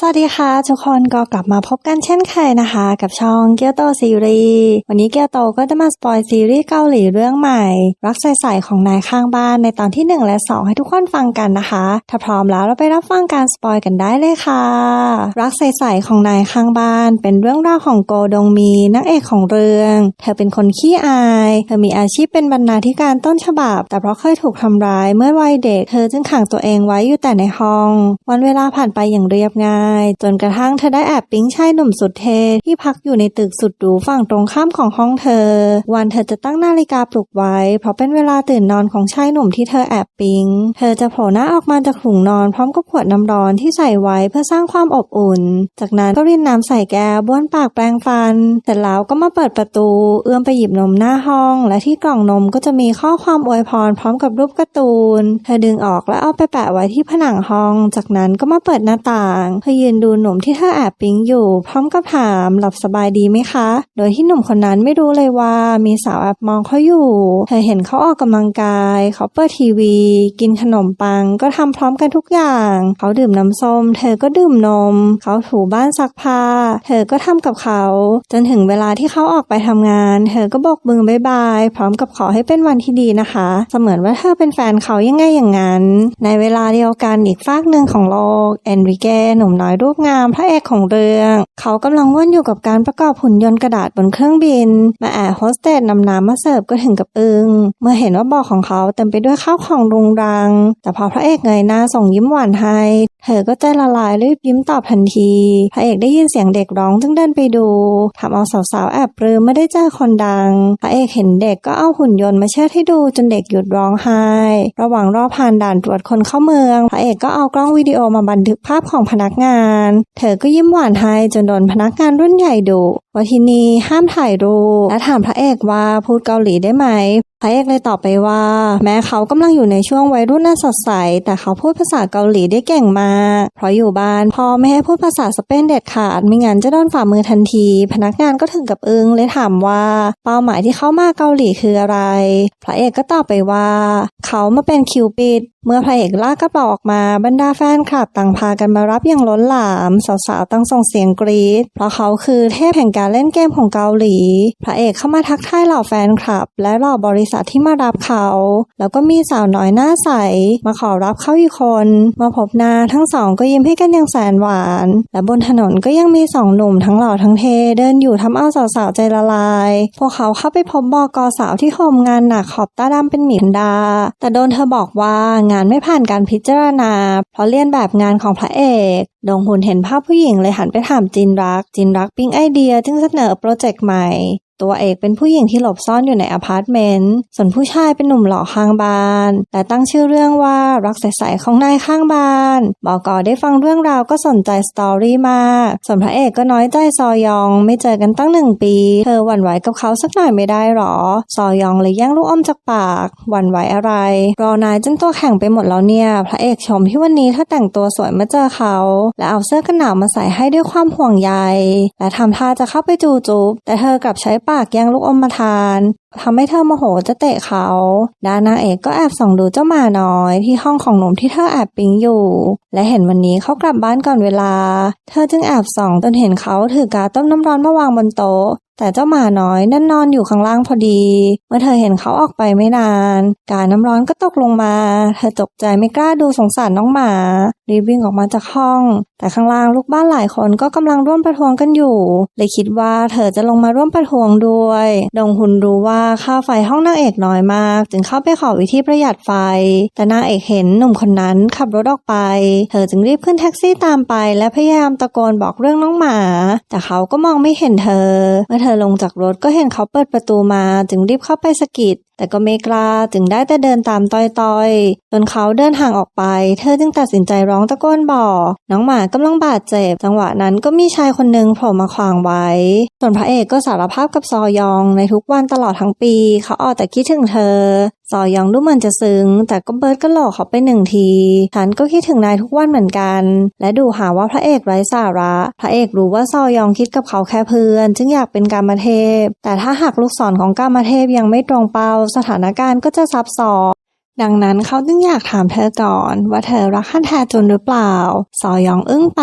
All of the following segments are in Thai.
สวัสดีค่ะทุกคนก็กลับมาพบกันเช่นเคยนะคะ กับช่องเกียวโตซีรีส์วันนี้เกียวโตก็จะมาสปอยซีรีส์เกาหลีเรื่องใหม่ รักใส่ๆของนายข้างบ้านในตอนที่ 1 และ 2 ให้ทุกคนฟังกันนะคะ ถ้าพร้อมแล้วเราไปรับฟังการสปอยกันได้เลยค่ะ รักใส่ๆของนายข้างบ้าน เป็นเรื่องราวของโกดงมีนางเอกของเรื่อง เธอเป็นคนขี้อายเธอมีอาชีพเป็นบรรณาธิการต้นฉบับ แต่เพราะเคยถูกทำร้ายเมื่อวัยเด็กเธอจึงขังตัวเองไว้อยู่แต่ในห้อง วันเวลาผ่านไปอย่างเรียบง่ายจนกระทั่งเธอได้แอบปิ๊งชายหนุ่มสุดเท่ที่พักอยู่ในตึกสุดหรูฝั่งตรงข้ามของห้องเธอ วันเธอจะตั้งนาฬิกาปลุกไว้ เพราะเป็นเวลาตื่นนอนของชายหนุ่มที่เธอแอบปิ๊ง เธอจะโผล่หน้าออกมาจากถุงนอนพร้อมกับขวดน้ำร้อนที่ใส่ไว้เพื่อสร้างความอบอุ่น จากนั้นก็รินน้ำใส่แก้วบ้วนปากแปรงฟัน เสร็จแล้วก็มาเปิดประตู เอื้อมไปหยิบนมหน้าห้อง และที่กล่องนมก็จะมีข้อความอวยพรพร้อมกับรูปการ์ตูน เธอดึงออกแล้วเอาไปแปะไว้ที่ผนังห้อง จากนั้นก็มาเปิดหน้าต่าง เอยืนดูหนุ่มที่เธอแอบปิ๊งอยู่ พร้อมกับถามหลับสบายดีไหมคะ โดยที่หนุ่มคนนั้นไม่รู้เลยว่ามีสาวแอบมองเขาอยู่ เธอเห็นเขาออกกำลังกาย เขาเปิดทีวี กินขนมปัง ก็ทำพร้อมกันทุกอย่าง เขาดื่มน้ำส้ม เธอก็ดื่มนม เขาถูบ้านซักผ้า เธอก็ทำกับเขา จนถึงเวลาที่เขาออกไปทำงาน เธอก็บอกมือบายบาย พร้อมกับขอให้เป็นวันที่ดีนะคะ เสมือนว่าเธอเป็นแฟนเขายังไงอย่างนั้น ในเวลาเดียวกันอีกฟากหนึ่งของโลกเอนริเกหนุ่มน้อยรูปงามพระเอกของเรื่อง เขากำลังว่นอยู่กับการประกอบหุ่นยนต์กระดาษบนเครื่องบิน มาแอบโฮสเตสนำน้ำมาเสิร์ฟก็ถึงกับอึงเมื่อเห็นว่าบอกของเขาเต็มไปด้วยข้าวของรุงรัง แต่พอพระเอกเงยหน้าส่งยิ้มหวานให้ เธอก็ใจละลายรีบยิ้มตอบทันที พระเอกได้ยินเสียงเด็กร้องจึงเดินไปดูทำเอาสาวๆแอบปลื้มไม่ได้เจอคนดัง พระเอกเห็นเด็กก็เอาหุ่นยนต์มาเชิดให้ดูจนเด็กหยุดร้องไห้ ระหว่างรอผ่านด่านตรวจคนเข้าเมือง พระเอกก็เอากล้องวิดีโอมาบันทึกภาพของพนักงาน เธอก็ยิ้มหวานให้จนโดนพนักงานรุ่นใหญ่ดุ ว่าที่นี่ห้ามถ่ายรูปและถามพระเอกว่าพูดเกาหลีได้ไหมพระเอกเลยตอบไปว่า แม้เขากำลังอยู่ในช่วงวัยรุ่นน่าสดใส แต่เขาพูดภาษาเกาหลีได้เก่งมากเพราะอยู่บ้านพ่อไม่ให้พูดภาษาสเปนเด็ดขาดไม่งั้นจะโดนฝ่ามือทันที พนักงานก็ถึงกับอึ้งเลยถามว่า เป้าหมายที่เขามาเกาหลีคืออะไร พระเอกก็ตอบไปว่า เขามาเป็นคิวปิด เมื่อพระเอกลากกระเป๋าออกมาบรรดาแฟนคลับต่างพากันมารับอย่างล้นหลามสาวๆตั้งส่งเสียงกรี๊ดเพราะเขาคือเทพแห่งการเล่นเกมของเกาหลี พระเอกเข้ามาทักทายเหล่าแฟนคลับ และเหล่าบริษัทที่มารับเขา แล้วก็มีสาวน้อยหน้าใสมาขอรับเขาอีกคนมาพบหน้าทั้งสองก็ยิ้มให้กันอย่างแสนหวาน และบนถนนก็ยังมีสองหนุ่มทั้งหล่อทั้งเทเดินอยู่ทำเอาสาวๆใจละลาย พวกเขาเข้าไปพบบอกอสาวที่โฮมงานหนักขอบตาดำเป็นหมีดา แต่โดนเธอบอกว่างานไม่ผ่านการพิจารณา เพราะเลียนแบบงานของพระเอกดงหุนเห็นภาพผู้หญิงเลยหันไปถามจินรัก จินรักปิ๊งไอเดียจึงเสนอโปรเจกต์ใหม่ ตัวเอกเป็นผู้หญิงที่หลบซ่อนอยู่ในอพาร์ตเมนต์ ส่วนผู้ชายเป็นหนุ่มหล่อข้างบ้าน แต่ตั้งชื่อเรื่องว่ารักใสๆของนายข้างบ้านบอกอได้ฟังเรื่องราวก็สนใจสตอรี่มาก ส่วนพระเอกก็น้อยใจซอยอง ไม่เจอกันตั้งหนึ่งปี เธอหวั่นไหวกับเขาสักหน่อยไม่ได้หรอ ซอยองเลยแย่งลูกอมจากปาก หวั่นไหวอะไร รอนายจนตัวแข็งไปหมดแล้วเนี่ย พระเอกชมที่วันนี้เธอแต่งตัวสวยมื่อเจอเขา และเอาเสื้อกันหนาวมาใส่ให้ด้วยความห่วงใย และทำท่าจะเข้าไปจูจุบแต่เธอกลับใช้ปากแย่งลูกอมมาทานทำให้เธอโมโหจะเตะเขาด้านนางเอกก็แอบส่องดูเจ้าหมาน้อย ที่ห้องของหนุ่มที่เธอแอบปิ๊งอยู่ และเห็นวันนี้เขากลับบ้านก่อนเวลา เธอจึงแอบส่องจนเห็นเขาถือกาต้มน้ำร้อนมาวางบนโต๊ะ แต่เจ้าหมาน้อยนั่นนอนอยู่ข้างล่างพอดี เมื่อเธอเห็นเขาออกไปไม่นาน การน้ำร้อนก็ตกลงมา เธอตกใจไม่กล้าดูสงสารน้องหมา รีบวิ่งออกมาจากห้อง แต่ข้างล่างลูกบ้านหลายคนก็กำลังร่วมประท้วงกันอยู่ เลยคิดว่าเธอจะลงมาร่วมประท้วงด้วย ดงหุนรู้ว่าค่าไฟห้องนางเอกน้อยมาก จึงเข้าไปขอวิธีประหยัดไฟ แต่นางเอกเห็นหนุ่มคนนั้นขับรถออกไป เธอจึงรีบขึ้นแท็กซี่ตามไป และพยายามตะโกนบอกเรื่องน้องหมา แต่เขาก็มองไม่เห็นเธอ เมื่อเธอธอลงจากรถก็เห็นเขาเปิดประตูมาจึงรีบเข้าไปสะกิด แต่ก็ไม่กล้าจึงได้แต่เดินตามต้อยๆ จนเขาเดินห่างออกไป เธอจึงตัดสินใจร้องตะโกนบอกน้องหมากำลังบาดเจ็บ จังหวะนั้นก็มีชายคนหนึ่งโผล่มาขวางไว้ ส่วนพระเอกก็สารภาพกับซอยองในทุกวันตลอดทั้งปี เขาเอแต่คิดถึงเธอ ซอยองดูเหมือนจะซึ้ง แต่ก็เบิร์ดก็หลอกเขาไปหนึ่งที ฉันก็คิดถึงนายทุกวันเหมือนกัน และดูหาว่าพระเอกไร้สาระ พระเอกรู้ว่าซอยองคิดกับเขาแค่เพื่อน จึงอยากเป็นกามเทพ แต่ถ้าหากลูกศรของกามเทพยังไม่ตรงเป้าสถานการณ์ก็จะซับซ้อนดังนั้นเขาจึงอยากถามเธอก่อนว่าเธอรักขั้นแท้จนหรือเปล่าซอยองอึ้งไป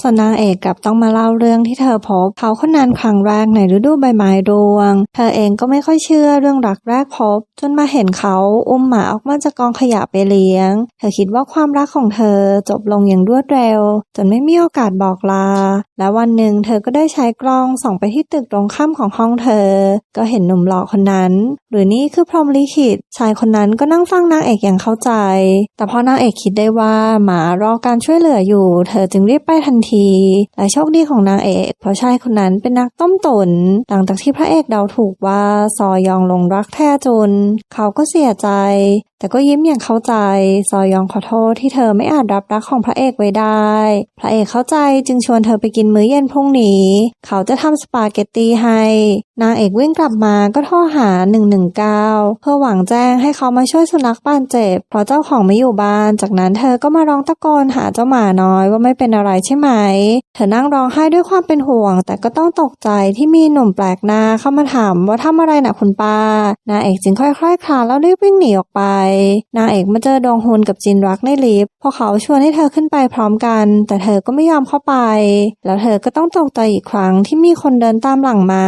ส่วนนางเอกกลับต้องมาเล่าเรื่องที่เธอพบเขาคนนั้นครั้งแรกในฤดูใบไม้ร่วง เธอเองก็ไม่ค่อยเชื่อเรื่องรักแรกพบ จนมาเห็นเขาอุ้มหมาออกมาจากกองขยะไปเลี้ยง เธอคิดว่าความรักของเธอจบลงอย่างรวดเร็ว จนไม่มีโอกาสบอกลา และวันหนึ่งเธอก็ได้ใช้กล้องส่องไปที่ตึกตรงข้ามของห้องเธอ ก็เห็นหนุ่มหล่อคนนั้น หรือนี่คือพรหมลิขิตชายคนนั้นก็นั่งฟังนางเอกอย่างเข้าใจ แต่พอนางเอกคิดได้ว่าหมารอการช่วยเหลืออยู่ เธอจึงรีบไปทันทีและโชคดีของนางเอกเพราะชายคนนั้นเป็นนักต้มตุนหลังจากที่พระเอกเดาถูกว่าซอยองหลงรักแท้จุน เขาก็เสียใจ แต่ก็ยิ้มอย่างเข้าใจ ซอยองขอโทษที่เธอไม่อาจรับรักของพระเอกไว้ได้ พระเอกเข้าใจจึงชวนเธอไปกินมื้อเย็นพรุ่งนี้ เขาจะทำสปาเกตตีให้นางเอกวิ่งกลับมาก็โทรหา 119 เพื่อหวังแจ้งให้เขามาช่วยสุนัขบาดเจ็บเพราะเจ้าของไม่อยู่บ้าน จากนั้นเธอก็มาร้องตะโกนหาเจ้าหมาน้อยว่าไม่เป็นอะไรใช่ไหม เธอนั่งร้องไห้ด้วยความเป็นห่วง แต่ก็ต้องตกใจที่มีหนุ่มแปลกหน้าเข้ามาถามว่าทำอะไรนะคุณป้านางเอกจึงค่อยๆคลานแล้วรีบวิ่งหนีออกไป นางเอกมาเจอดองฮุนกับจินรักในลิฟต์พวกเขาชวนให้เธอขึ้นไปพร้อมกัน แต่เธอก็ไม่ยอมเข้าไป แล้วเธอก็ต้องตกใจอีกครั้งที่มีคนเดินตามหลังมา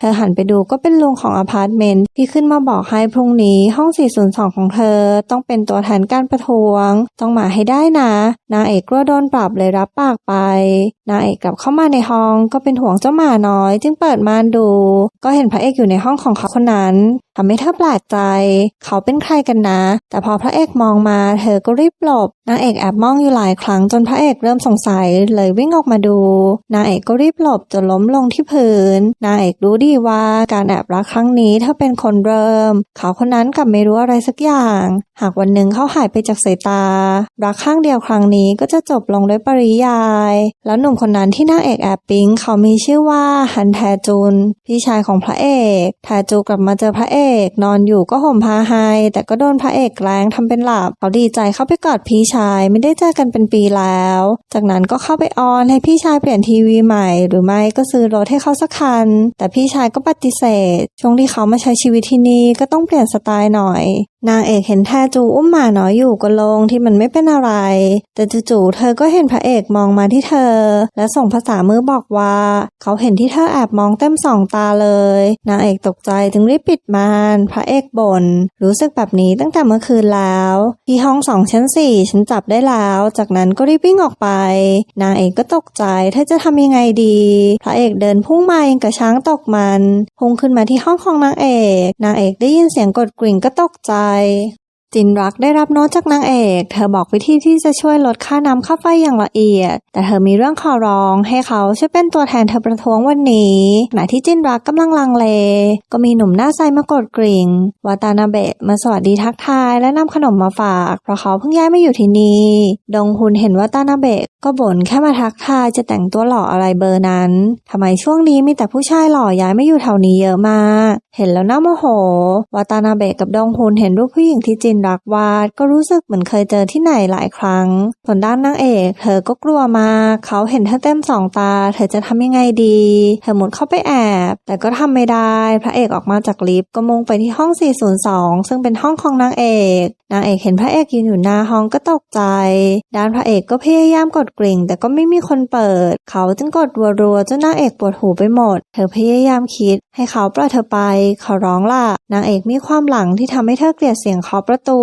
เธอหันไปดูก็เป็นลุงของอพาร์ตเมนต์ที่ขึ้นมาบอกให้พรุ่งนี้ห้อง 402 ของเธอ ต้องเป็นตัวแทนการประท้วง ต้องมาให้ได้นะ นางเอกกลัวโดนปรับเลยรับปากไป นางเอกกลับเข้ามาในห้องก็เป็นห่วงเจ้าหมาน้อย จึงเปิดม่านดู ก็เห็นพระเอกอยู่ในห้องของเขาคนนั้น ทำให้เธอแปลกใจ เขาเป็นใครกันนะ แต่พอพระเอกมองมา เธอก็รีบหลบนางเอกแอบมองอยู่หลายครั้งจนพระเอกเริ่มสงสัยเลยวิ่งออกมาดูนางเอกก็รีบหลบจนล้มลงที่พื้นนางเอกรู้ดีว่าการแอบรักครั้งนี้เธอเป็นคนเริ่ม เขาคนนั้นกลับไม่รู้อะไรสักอย่าง หากวันหนึ่งเขาหายไปจากสายตา รักข้างเดียวครั้งนี้ก็จะจบลงด้วยปริยาย แล้วหนุ่มคนนั้นที่นางเอกแอบปิ๊งเขามีชื่อว่าฮันแทจุน พี่ชายของพระเอกแทจูกลับมาเจอพระเอก นอนอยู่ก็ห่มผ้าให้แต่ก็โดนพระเอกแกล้งทำเป็นหลับ เขาดีใจเข้าไปกอดพี่ชายไม่ได้เจอกันเป็นปีแล้ว จากนั้นก็เข้าไปออนให้พี่ชายเปลี่ยนทีวีใหม่ หรือไม่ก็ซื้อรถให้เขาสักคัน แต่พี่ชายก็ปฏิเสธ ช่วงที่เขามาใช้ชีวิตที่นี่ก็ต้องเปลี่ยนสไตล์หน่อยนางเอกเห็นแทจูอุ้มหมาน้อยอยู่ก็โลงที่มันไม่เป็นอะไร แต่จู่ๆเธอก็เห็นพระเอกมองมาที่เธอ และส่งภาษามือบอกว่า เขาเห็นที่เธอแอบมองเต็มสองตาเลย นางเอกตกใจจึงรีบปิดมาน พระเอกบน่นรู้สึกแบบนี้ตั้งแต่เมื่อคืนแล้ว ที่ห้องสองชั้นสี่ฉันจับได้แล้ว จากนั้นก็รีบวิ่งออกไป นางเอกก็ตกใจเธอจะทำยังไงดี พระเอกเดินพุ่งมาเองกับช้างตกมันพุ่งขึ้นมาที่ห้องของนางเอก นางเอกได้ยินเสียงกดกริ่งก็ตกใจ Bye. จินรักได้รับโน้ตจากนางเอก เธอบอกวิธีที่จะช่วยลดค่าน้ำค่าไฟอย่างละเอียด แต่เธอมีเรื่องขอร้องให้เขาช่วยเป็นตัวแทนเธอประท้วงวันนี้ขณะที่จินรักกำลังลังเล ก็มีหนุ่มหน้าใสมากดกริ่งวาตานาเบะมาสวัสดีทักทายและนำขนมมาฝาก เพราะเขาเพิ่งย้ายมาอยู่ที่นี่ดงฮุนเห็นวาตานาเบะก็บ่นแค่มาทักทายจะแต่งตัวหล่ออะไรเบอร์นั้นทำไมช่วงนี้มีแต่ผู้ชายหล่อย้ายมาอยู่แถวนี้เยอะมาก เห็นแล้วน่าโมโหวาตานาเบะกับดงฮุนเห็นรูปผู้หญิงที่จินรักวาดก็รู้สึกเหมือนเคยเจอที่ไหนหลายครั้ง ส่วนด้านนางเอก เธอก็กลัวมากเขาเห็นเธอเต็มสองตา เธอจะทำยังไงดี เธอหมุดเข้าไปแอบ แต่ก็ทำไม่ได้ พระเอกออกมาจากลิฟต์ก็มุ่งไปที่ห้อง 402 ซึ่งเป็นห้องของนางเอก นางเอกเห็นพระเอกยืนอยู่หน้าห้องก็ตกใจ ด้านพระเอกก็พยายามกดกริ่ง แต่ก็ไม่มีคนเปิด เขาจึงกดรัวๆจนนางเอกปวดหูไปหมด เธอพยายามคิด ให้เขาปล่อยเธอไป เขาร้องล่ะ นางเอกมีความหลังที่ทำให้เธอเกลียดเสียงเคาะประตู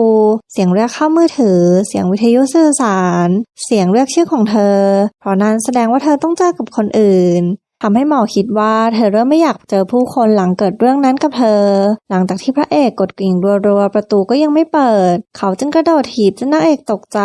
เสียงเรียกเข้ามือถือ เสียงวิทยุสื่อสาร เสียงเรียกชื่อของเธอ เพราะนั้นแสดงว่าเธอต้องเจอกับคนอื่น ทำให้หมอคิดว่าเธอเริ่มไม่อยากเจอผู้คนหลังเกิดเรื่องนั้นกับเธอ หลังจากที่พระเอกกดกริ่งรัวๆ ประตูก็ยังไม่เปิด เขาจึงกระโดดถีบจนนางเอกตกใจ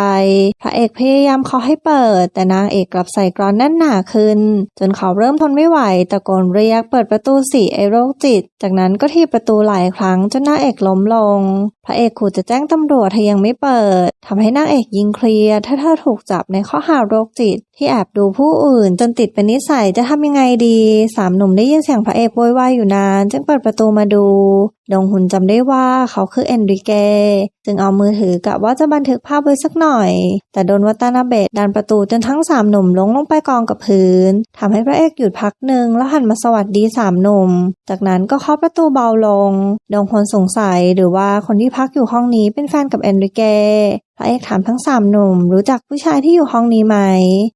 พระเอกพยายามเคาะให้เปิด แต่นางเอกกลับใส่กรอนแน่นหนาขึ้น จนเขาเริ่มทนไม่ไหวตะโกนเรียกเปิดประตูสิไอโรคจิต จากนั้นก็ทีบประตูหลายครั้งจนนางเอกล้มลง พระเอกขู่จะแจ้งตำรวจเธอยังไม่เปิดทำให้นางเอกยิงเคลียร์ถ้าเธอถูกจับในข้อหาโรคจิต ที่แอบดูผู้อื่น จนติดเป็นนิสัยจะทำยังไงไงดี สามหนุ่มได้ยินเสียงพระเอกโวยวายอยู่นาน จึงเปิดประตูมาดู ดงหุนจำได้ว่าเขาคือเอนริเก จึงเอามือถือกะว่าจะบันทึกภาพไว้สักหน่อย แต่โดนวัตานาเบะดันประตูจนทั้งสามหนุ่มล้มลงไปกองกับพื้นทำให้พระเอกหยุดพักหนึ่งแล้วหันมาสวัสดีสามหนุ่ม จากนั้นก็เคาะประตูเบาลง ดงพลสงสัยหรือว่าคนที่พักอยู่ห้องนี้เป็นแฟนกับเอนริเกพระเอกถามทั้งสามหนุ่มรู้จักผู้ชายที่อยู่ห้องนี้ไหม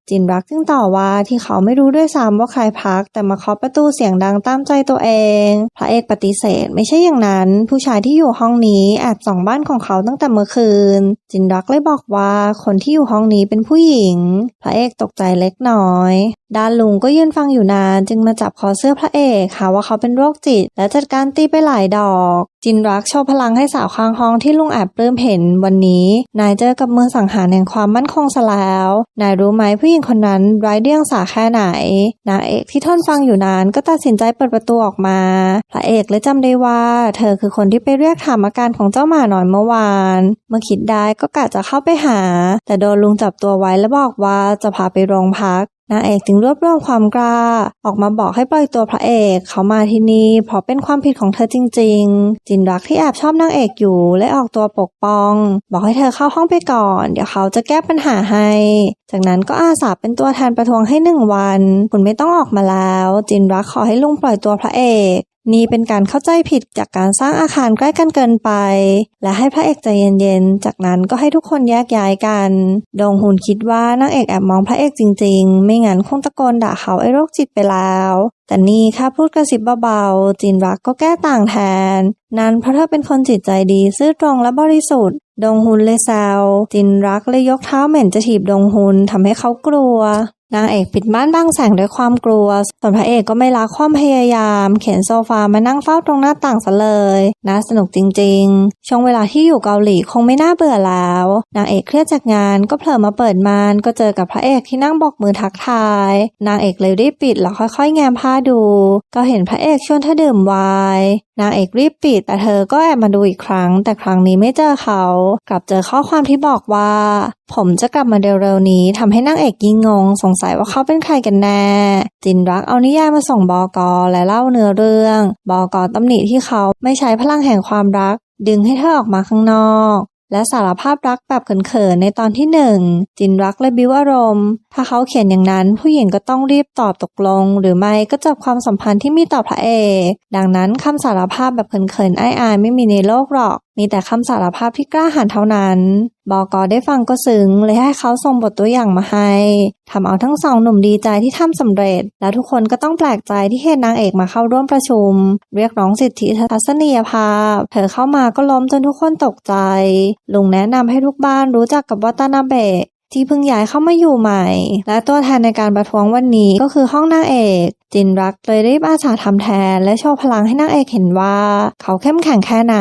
จินรักจึงต่อว่าที่เขาไม่รู้ด้วยซ้ำว่าใครพัก แต่มาเคาะประตูเสียงดังตามใจตัวเอง พระเอกปฏิเสธไม่ใช่อย่างนั้น ผู้ชายที่อยู่ห้องนี้แอบส่องบ้านของเขาตั้งแต่เมื่อคืน จินรักเลยบอกว่าคนที่อยู่ห้องนี้เป็นผู้หญิง พระเอกตกใจเล็กน้อยด้านลุงก็ยืนฟังอยู่นานจึงมาจับคอเสื้อพระเอกหาว่าเขาเป็นโรคจิต และจัดการตีไปหลายดอก จินรักโชว์พลังให้สาวข้างห้องที่ลุงแอบปลื้มเห็นวันนี้ นายเจอกับมือสังหารแห่งความมั่นคงซะแล้ว นายรู้ไหมผู้หญิงคนนั้นไร้เดียงสาแค่ไหนนางเอกที่ทนฟังอยู่นานก็ตัดสินใจเปิดประตูออกมา พระเอกเลยจำได้ว่า เธอคือคนที่ไปเรียกถามอาการของเจ้าหมาหน่อยเมื่อวาน เมื่อคิดได้ก็กะจะเข้าไปหา แต่โดนลุงจับตัวไว้และบอกว่าจะพาไปโรงพัก นางเอกจึงรวบรวมความกล้า ออกมาบอกให้ปล่อยตัวพระเอกเขามาที่นี่เพราะเป็นความผิดของเธอจริง ๆ จินรักที่แอบชอบนางเอกอยู่และออกตัวปกป้อง บอกให้เธอเข้าห้องไปก่อน เดี๋ยวเขาจะแก้ปัญหาให้ จากนั้นก็อาสาเป็นตัวแทนประท้วงให้หนึ่งวัน คุณไม่ต้องออกมาแล้ว จินรักขอให้ลุงปล่อยตัวพระเอก นี่เป็นการเข้าใจผิดจากการสร้างอาคารใกล้กันเกินไป และให้พระเอกใจเย็นๆ จากนั้นก็ให้ทุกคนแยกย้ายกัน ดงหุนคิดว่านางเอกแอบมองพระเอกจริงๆ ไม่งั้นคงตะโกนด่าเขาไอ้โรคจิตไปแล้ว แต่นี่แค่พูดกระซิบเบาๆ จินรักก็แก้ต่างแทน นั้นเพราะเธอเป็นคนจิตใจดีซื่อตรงและบริสุทธิ์ ดงฮุนเลยแซวจินรักเลยยกเท้าเหม็นจะถีบดงฮุนทำให้เขากลัว นางเอกปิดม่านบังแสงด้วยความกลัว ส่วนพระเอกก็ไม่ละความพยายาม เข็นโซฟามานั่งเฝ้าตรงหน้าต่างซะเลย น่าสนุกจริงๆ ช่วงเวลาที่อยู่เกาหลีคงไม่น่าเบื่อแล้ว นางเอกเครียดจากงานก็เผลอมาเปิดม่านก็เจอกับพระเอกที่นั่งบอกมือทักทาย นางเอกเลยรีบปิดแล้วค่อยๆ แง้มผ้าดู ก็เห็นพระเอกชวนเธอดื่มไวน์นางเอกรีบปิด แต่เธอก็แอบมาดูอีกครั้ง แต่ครั้งนี้ไม่เจอเขา กลับเจอข้อความที่บอกว่า ผมจะกลับมาเร็วๆนี้ทำให้นางเอกยิ่งงงสงสัยว่าเขาเป็นใครกันแน่ จินรักเอานิยายมาส่งบอกอและเล่าเนื้อเรื่อง บอกอตำหนิที่เขาไม่ใช้พลังแห่งความรัก ดึงให้เธอออกมาข้างนอกและสารภาพรักแบบเขินๆในตอนที่หนึ่งจินรักและบิวอารมณ์ ถ้าเขาเขียนอย่างนั้นผู้หญิงก็ต้องรีบตอบตกลง หรือไม่ก็จบความสัมพันธ์ที่มีต่อพระเอกดังนั้นคำสารภาพแบบเขินๆอ้ายๆไม่มีในโลกหรอก มีแต่คำสารภาพที่กล้าหาญเท่านั้น บอกอได้ฟังก็ซึ้งเลยให้เขาส่งบทตัวอย่างมาให้ทำเอาทั้งสองหนุ่มดีใจที่ทำสำเร็จ แล้วทุกคนก็ต้องแปลกใจที่เห็นนางเอกมาเข้าร่วมประชุม เรียกร้องสิทธิทัศนียภาพ เธอเข้ามาก็ล้มจนทุกคนตกใจ ลุงแนะนำให้ทุกบ้านรู้จักกับวัตนาเบะ ที่เพิ่งย้ายเข้ามาอยู่ใหม่ และตัวแทนในการประท้วงวันนี้ก็คือห้องนางเอก จินรักเลยรีบอาสาทำแทน และโชว์พลังให้นางเอกเห็นว่า เขาเข้มแข็งแค่ไหน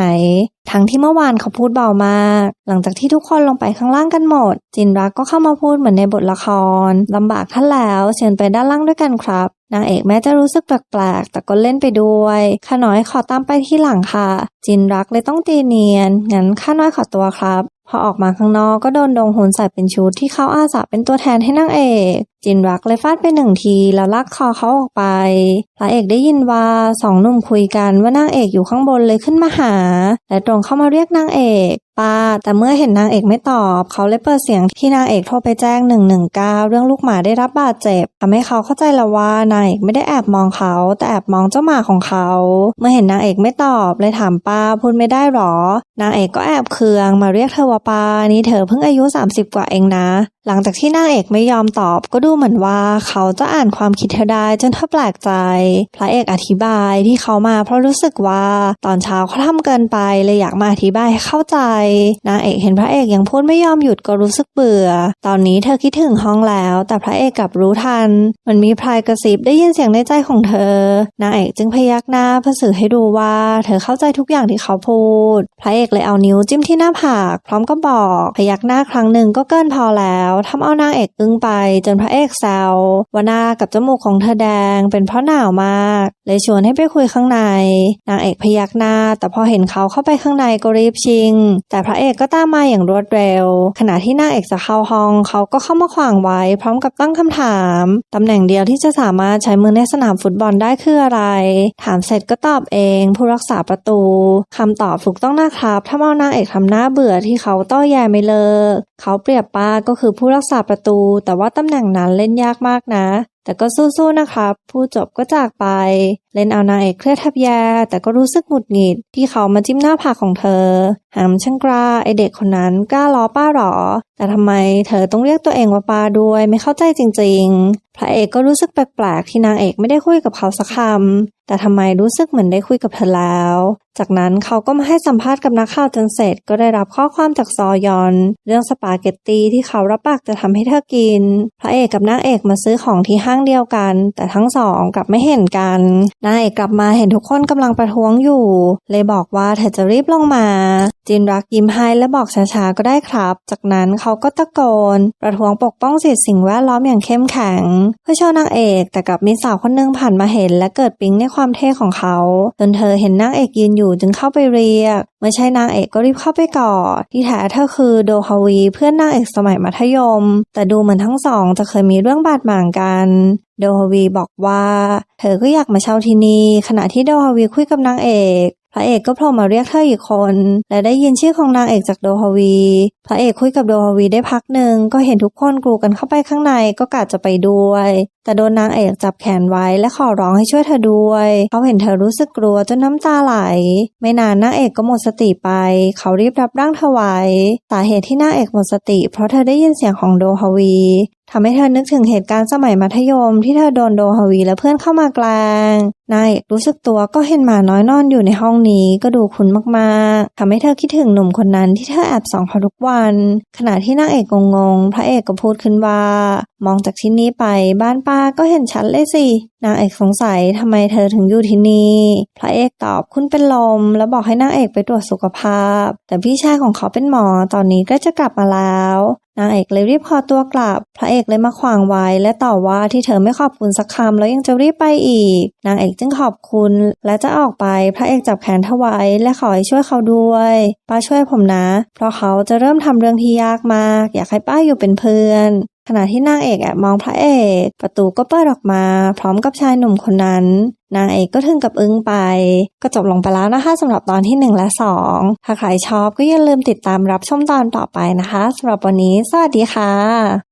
ทั้งที่เมื่อวานเขาพูดเบามาก หลังจากที่ทุกคนลงไปข้างล่างกันหมด จินรักก็เข้ามาพูดเหมือนในบทละครลำบากท่านแล้วเชิญไปด้านล่างด้วยกันครับนางเอกแม้จะรู้สึกแปลกๆ แต่ก็เล่นไปด้วย ข้าน้อยขอตามไปที่หลังค่ะ จินรักเลยต้องตีเนียน งั้นข้าน้อยขอตัวครับ พอออกมาข้างนอกก็โดนดงหุนใส่เป็นชุดที่เขาอาสาเป็นตัวแทนให้นางเอก จินรักเลยฟาดไปหนึ่งทีแล้วลากคอเขาออกไปพระเอกได้ยินว่าสองหนุ่มคุยกันว่านางเอกอยู่ข้างบนเลยขึ้นมาหา และตรงเข้ามาเรียกนางเอกป้า แต่เมื่อเห็นนางเอกไม่ตอบ เขาเลยเปิดเสียงที่นางเอกโทรไปแจ้ง 119 เรื่องลูกหมาได้รับบาดเจ็บทำให้เขาเข้าใจแล้วว่านางเอกไม่ได้แอบมองเขา แต่แอบมองเจ้าหมาของเขา เมื่อเห็นนางเอกไม่ตอบเลยถามป้าพูดไม่ได้หรอ นางเอกก็แอบเคืองมาเรียกเธอว่าป้านี่เธอเพิ่งอายุ 30 กว่าเองนะ หลังจากที่นางเอกไม่ยอมตอบก็ดูเหมือนว่าเขาจะอ่านความคิดเธอได้จนเธอแปลกใจ พระเอกอธิบายที่เขามาเพราะรู้สึกว่าตอนเช้าเขาทำเกินไปเลยอยากมาอธิบายให้เข้าใจนางเอกเห็นพระเอกยังพูดไม่ยอมหยุดก็รู้สึกเบื่อ ตอนนี้เธอคิดถึงห้องแล้ว แต่พระเอกกลับรู้ทันมันมีพลายกระซิบได้ยินเสียงในใจของเธอนางเอกจึงพยักหน้าเพื่อสื่อให้รู้ว่า เธอเข้าใจทุกอย่างที่เขาพูด พระเอกเลยเอานิ้วจิ้มที่หน้าผาก พร้อมก็บอก พยักหน้าครั้งหนึ่งก็เกินพอแล้วทำเอานางเอกอึ้งไป จนพระเอกกแซวว่าหน้ากับจมูกของเธอแดงเป็นเพราะหนาวมาก เลยชวนให้ไปคุยข้างใน นางเอกพยักหน้า แต่พอเห็นเขาเข้าไปข้างในก็รีบชิง แต่พระเอกก็ตามมาอย่างรวดเร็ว ขณะที่นางเอกจะเข้าห้อง เขาก็เข้ามาขวางไว้ พร้อมกับตั้งคำถามตำแหน่งเดียวที่จะสามารถใช้มือในสนามฟุตบอลได้คืออะไร ถามเสร็จก็ตอบเอง ผู้รักษาประตูคำตอบถูกต้องนะครับถ้าเอานางเอกทำหน้าเบื่อที่เขาต้อแยไม่เลิกเขาเปรียบป้าก็คือผู้รักษาประตู แต่ว่าตำแหน่งนั้นเล่นยากมากนะ แต่ก็สู้ๆนะครับ ผู้จบก็จากไป เล่นเอานางเอกเครียดแทบแย่แต่ก็รู้สึกหงุดหงิด ที่เขามาจิ้มหน้าผากของเธอ หามช่างกล้าไอเด็กคนนั้นกล้าล้อป้าหรอ แต่ทำไมเธอต้องเรียกตัวเองว่าป้าด้วยไม่เข้าใจจริง ๆ พระเอกก็รู้สึกแปลกๆที่นางเอกไม่ได้คุยกับเขาสักคำแต่ทำไมรู้สึกเหมือนได้คุยกับเธอแล้ว จากนั้นเขาก็มาให้สัมภาษณ์กับนักข่าวจนเสร็จ ก็ได้รับข้อความจากซอยอน เรื่องสปาเกตตีที่เขารับปากจะทำให้เธอกิน พระเอกกับนางเอกมาซื้อของที่ห้างเดียวกัน แต่ทั้งสองกลับไม่เห็นกันนางเอกกลับมาเห็นทุกคนกำลังประท้วงอยู่ เลยบอกว่าเธอจะรีบลงมา จินรักยิ้มให้และบอกช้าๆก็ได้ครับ จากนั้นเขาก็ตะโกน ประท้วงปกป้องสิทธิสิ่งแวดล้อมอย่างเข้มแข็ง เพื่อโชว์นางเอกแต่กลับมีสาวคนหนึงผ่านมาเห็น และเกิดปิ๊งในความเท่ของเขาจนเธอเห็นนางเอกยืนอยู่จึงเข้าไปเรียกเมื่อใช่นางเอกก็รีบเข้าไปกอดที่แท้เธอคือโดฮาวีเพื่อนนางเอกสมัยมัธยม แต่ดูเหมือนทั้งสองจะเคยมีเรื่องบาดหมางกันโดฮาวีบอกว่า เธอก็อยากมาเช่าที่นี่ขณะที่โดฮาวีคุยกับนางเอก พระเอกก็โผล่มาเรียกเธออีกคน และได้ยินชื่อของนางเอกจากโดฮาวี พระเอกคุยกับโดฮาวีได้พักหนึ่งก็เห็นทุกคนกรูกันเข้าไปข้างในก็กะจะไปด้วย แต่โดนนางเอกจับแขนไว้และขอร้องให้ช่วยเธอด้วยเขาเห็นเธอรู้สึกกลัวจนน้ำตาไหล ไม่นานนางเอกก็หมดสติไป เขารีบรับร่างเธอไว้สาเหตุที่นางเอกหมดสติ เพราะเธอได้ยินเสียงของโดฮาวี ทำให้เธอนึกถึงเหตุการณ์สมัยมัธยมที่เธอโดนโดฮาวีและเพื่อนเข้ามากลางนางเอกรู้สึกตัวก็เห็นหมาน้อยนอนอยู่ในห้องนี้ก็ดูคุ้นมากๆทำให้เธอคิดถึงหนุ่มคนนั้นที่เธอแอบส่องเขาทุกวัน ขณะที่นางเอกงงๆพระเอกก็พูดขึ้นว่า มองจากที่นี้ไปบ้านป้าก็เห็นชัดเลยสินางเอกสงสัยทำไมเธอถึงอยู่ที่นี่พระเอกตอบคุณเป็นลม แล้วบอกให้นางเอกไปตรวจสุขภาพ แต่พี่ชายของเขาเป็นหมอตอนนี้ก็จะกลับมาแล้ว นางเอกเลยรีบขอตัวกลับ พระเอกเลยมาขวางไว้ และต่อว่าที่เธอไม่ขอบคุณสักคำแล้วยังจะรีบไปอีก นางเอกจึงขอบคุณ และจะออกไป พระเอกจับแขนเธอไว้และขอให้ช่วยเขาด้วยป้าช่วยผมนะ เพราะเขาจะเริ่มทำเรื่องที่ยากมาก อยากให้ป้าอยู่เป็นเพื่อน ขณะที่นางเอกแอบมองพระเอก ประตูก็เปิดออกมา พร้อมกับชายหนุ่มคนนั้น นางเอกก็ถึงกับอึ้งไป ก็จบลงไปแล้วนะคะสำหรับตอนที่ 1 และ 2 ถ้าใครชอบก็อย่าลืมติดตามรับชมตอนต่อไปนะคะสำหรับวันนี้ สวัสดีค่ะ